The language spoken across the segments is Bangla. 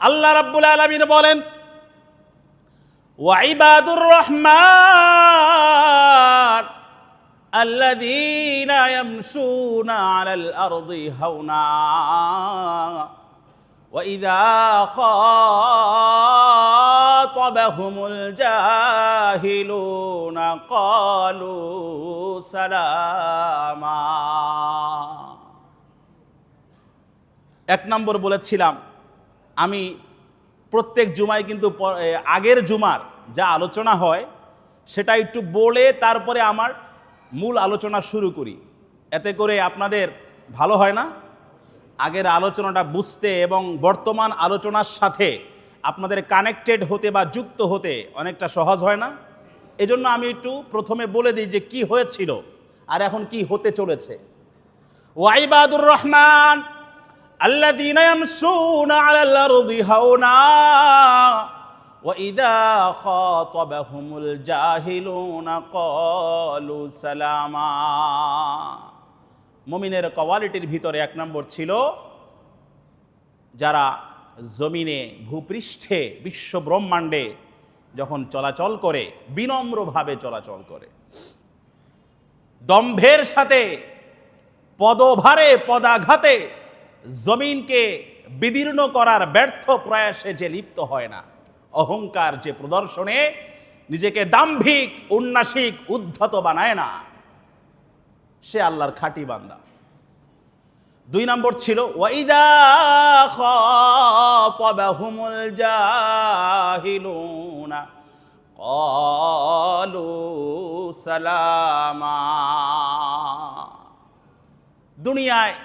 আল্লাহ রাব্বুল আলামিন বলেন ওয়াইবাদুর রহমান الذين يمشون على الأرض هونا وإذا خاطبهم الجاهلون قالوا سلاما এক নম্বর বলেছিলাম আমি প্রত্যেক জুমায় কিন্তু আগের জুমার যা আলোচনা হয়, সেটা একটু বলে তারপরে আমার মূল আলোচনা শুরু করি। এতে করে আপনাদের ভালো হয় না? আগের আলোচনাটা বুঝতে এবং বর্তমান আলোচনার সাথে আপনাদের কানেক্টেড হতে বা যুক্ত হতে অনেকটা সহজ হয় না? এজন্য আমি একটু প্রথমে বলে দিই যে কি হয়েছিল আর এখন কি হতে চলেছে। ওয়াইবাদুর রহমান الذين يمشون على الأرض هونا وإذا خاطبهم الجاهلون قالوا سلاما মুমিনের কোয়ালিটির ভিতরে এক নম্বর ছিল যারা জমিনে ভূপৃষ্ঠে বিশ্ব ব্রহ্মাণ্ডে যখন চলাচল করে বিনম্রভাবে চলাচল করে দম্ভের সাথে পদভারে পদাঘাতে জমিনকে বিদীর্ণ করার ব্যর্থ প্রয়াসে যে লিপ্ত হয় না, অহংকার যে প্রদর্শনে নিজেকে দাম্ভিক, উন্নাসিক, উদ্ধত বানায় না, সে আল্লাহর খাঁটি বান্দা। দুই নম্বর ছিল, ওয়াইদা খাতাবাহুমুল জাহিলুনা ক্বালু সালামা। দুনিয়ায়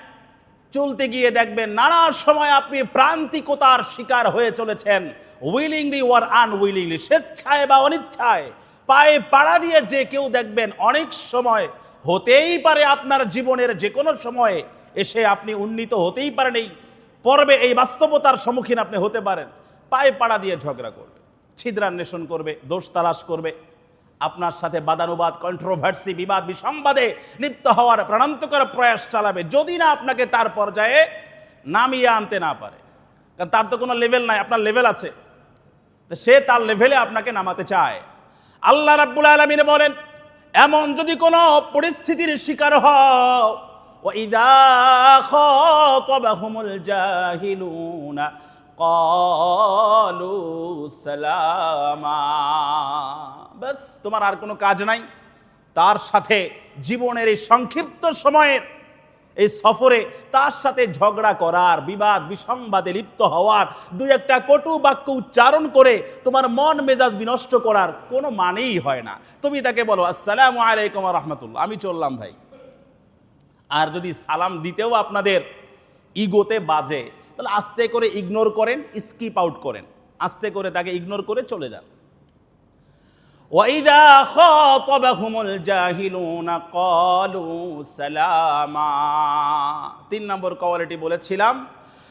চলতে গিয়ে দেখবেন নানা সময় আপনি প্রান্তিকতার শিকার হয়ে চলেছেন। উইলিংলি ওয়ার আনউইলিংলি স্বেচ্ছায় বা অনিচ্ছায়, পায়ে পাড়া দিয়ে যে কেউ দেখবেন অনেক সময় হতেই পারে আপনার জীবনের যে কোনো সময়ে এসে আপনি উন্নীত হতেই পারেন এই পর্বে এই বাস্তবতার সম্মুখীন আপনি হতে পারেন। পায়ে পাড়া দিয়ে ঝগড়া করবে, ছিদ্রান্বেষণ করবে, দোষ তালাশ করবে। আপনার সাথে বাদানুবাদ কন্ট্রোভার্সি বিবাদ বিসংবাদে লিপ্ত হওয়ার প্রাণান্তকর প্রয়াস চালাবে যদি না আপনাকে তার পর্যায়ে নামিয়ে আনতে না পারে কারণ তার তো কোনো লেভেল নাই আপনার লেভেল আছে তো সে তার লেভেলে আপনাকে নামাতে চায় আল্লাহ রাব্বুল আলমিন বলেন এমন যদি কোনো পরিস্থিতির শিকার হও وإذا خاطبهم الجاهلون قالوا سلاما বাস, তোমার আর কোনো কাজ নাই। তার সাথে জীবনের এই সংক্ষিপ্ত সময়ের এই সফরে তার সাথে ঝগড়া করার, বিবাদ, বিসংবাদে লিপ্ত হওয়ার, দুই একটা কটু বাক্য উচ্চারণ করে তোমার মন মেজাজ বিনষ্ট করার কোনো মানেই হয় না। তুমি তাকে বলো, আসসালামু আলাইকুম রহমতুল্লাহ। আমি চললাম ভাই। আর যদি সালাম দিতেও আপনাদের ইগোতে বাজে, তাহলে আস্তে করে ইগনোর করেন, স্কিপ আউট করেন। আস্তে করে তাকে ইগনোর করে চলে যান। وإذا خاطبهم الجاهلون قالوا سلاما তিন নম্বর কোয়ালিটি বলেছিলাম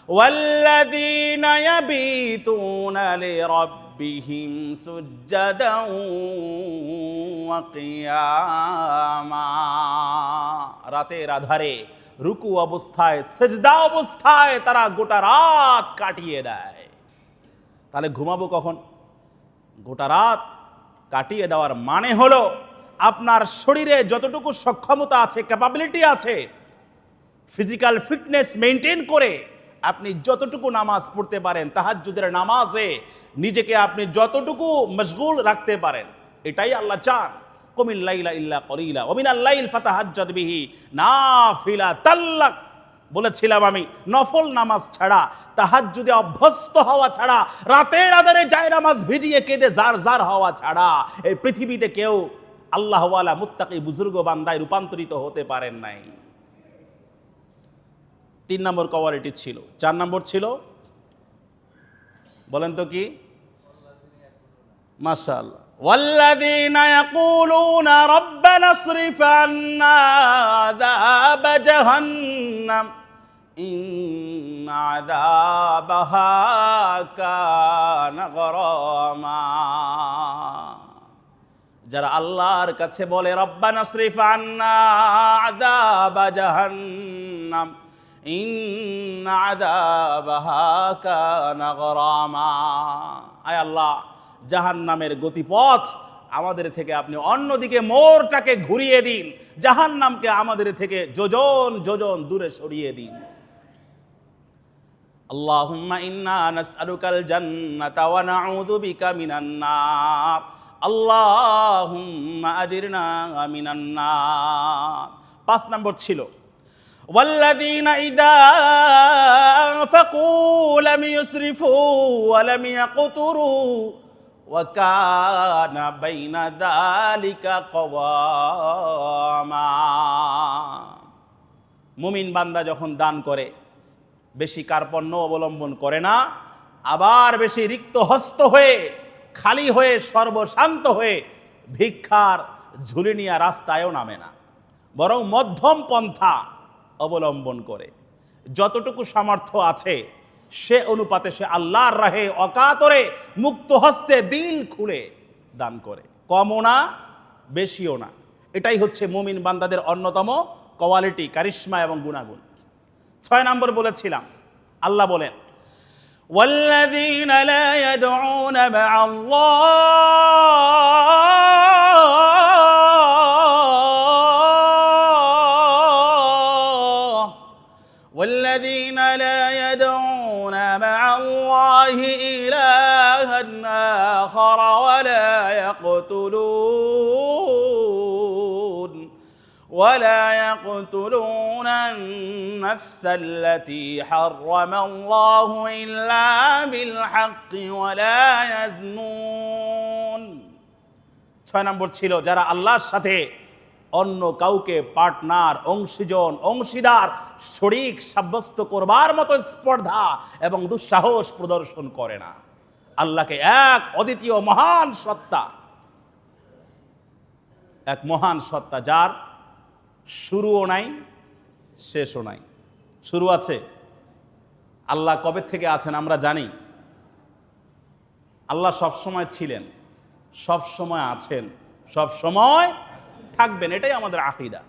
والذين يبيتون لربهم سجدا وقياما রাতের আধারে রুকু অবস্থায় সেজদা অবস্থায় তারা গোটা রাত কাটিয়ে দেয় তাহলে ঘুমাবো কখন গোটা রাত কাটিয়ে দেওয়ার মানে হলো আপনার শরীরে যতটুকু সক্ষমতা আছে ক্যাপাবিলিটি আছে ফিজিক্যাল ফিটনেস মেনটেন করে আপনি যতটুকু নামাজ পড়তে পারেন, তাহাজ্জুদের নামাজে নিজেকে আপনি যতটুকু মশগুল রাখতে পারেন, এটাই আল্লাহ চান। কমিল লাইলা ইল্লা করিলা অমিন আল্লাইল ফাতাহাজ্জাদ বিহি, নাফিলা তাল্লাক। বলেছিলাম আমি নফল নামাজ ছাড়া তাহাজ্জুদে অভ্যস্ত হওয়া ছাড়া রাতের আধারে যায় নামাজ ভিজিয়ে কেঁদে জার জার হওয়া ছাড়া এই পৃথিবীতে কেউ আল্লাহওয়ালা মুত্তাকি বুজুর্গ বান্দায় রূপান্তরিত হতে পারেন নাই তিন নম্বর কোয়ালিটি ছিল চার নম্বর ছিল বলেন তো কি মাশাআল্লাহ والذين يقولون ربنا اصرف عنا عذاب جهنم إن عذابها كان غراما যারা আল্লাহর কাছে বলে রব্বানা শরীফ আন্না আযাবা জাহান্নাম ইন আযাবাহা কানা গরামা আয় আল্লাহ জাহান্নামের গতিপথ আমাদের থেকে আপনি অন্যদিকে মোড়টাকে ঘুরিয়ে দিন জাহান্নামকে আমাদের থেকে যোজন যোজন দূরে সরিয়ে দিন اللهم إنا نسألك الجنة ونعوذ بك من النار اللهم أجرنا من النار পাঁচ নম্বর ছিল والذين إذا أنفقوا لم يسرفوا ولم يقتروا وكان بين ذلك قواما মুমিন বান্দা যখন দান করে বেশি কার্পণ্য অবলম্বন করে না, আবার বেশি রিক্ত হস্ত হয়ে, খালি হয়ে, সর্বশান্ত হয়ে ভিক্ষার ঝুলি নিয়ে রাস্তায়ও নামে না। বরং মধ্যম পন্থা অবলম্বন করে। যতটুকু সামর্থ্য আছে, সে অনুপাতে সে আল্লাহর রাহে অকাতরে মুক্ত হস্তে দিল খুলে দান করে। কমও না, বেশিও না। এটাই হচ্ছে মুমিন বান্দাদের অন্যতম কোয়ালিটি কারিশ্মা এবং গুণাগুণ। ছয় নম্বর বলেছিলাম আল্লাহ বলেন والذين لا يدعون مع الله والذين لا يدعون مع الله إلها آخر ولا يقتلون ولا يقتلون النفس التي حرم الله إلا بالحق ولا يزنون ছয় নম্বর ছিল যারা আল্লাহর সাথে অন্য কাউকে পার্টনার অংশীজন অংশীদার শরিক সাব্যস্ত করবার মতো স্পর্ধা এবং দুঃসাহস প্রদর্শন করে না আল্লাহকে এক অদ্বিতীয় মহান সত্তা এক মহান সত্তা যার শুরুও নাই, শেষও নাই। শুরু আছে। আল্লাহ কবে থেকে আছেন আমরা জানি। আল্লাহ সব সময় ছিলেন সব সময় আছেন সব সময় থাকবেন। এটাই আমাদের আকিদা।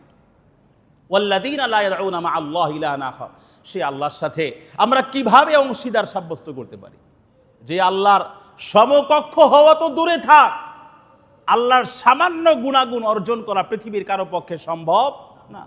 ওয়াল্লাদিন আল্লাহ আল্লাহ আখার। সে আল্লাহর সাথে আমরা কীভাবে অংশীদার সাব্যস্ত করতে পারি? যে আল্লাহর সমকক্ষ হওয়া তো দূরে থাক। আল্লাহর সামান্য গুণাগুণ অর্জন করা পৃথিবীর কারও পক্ষে সম্ভব না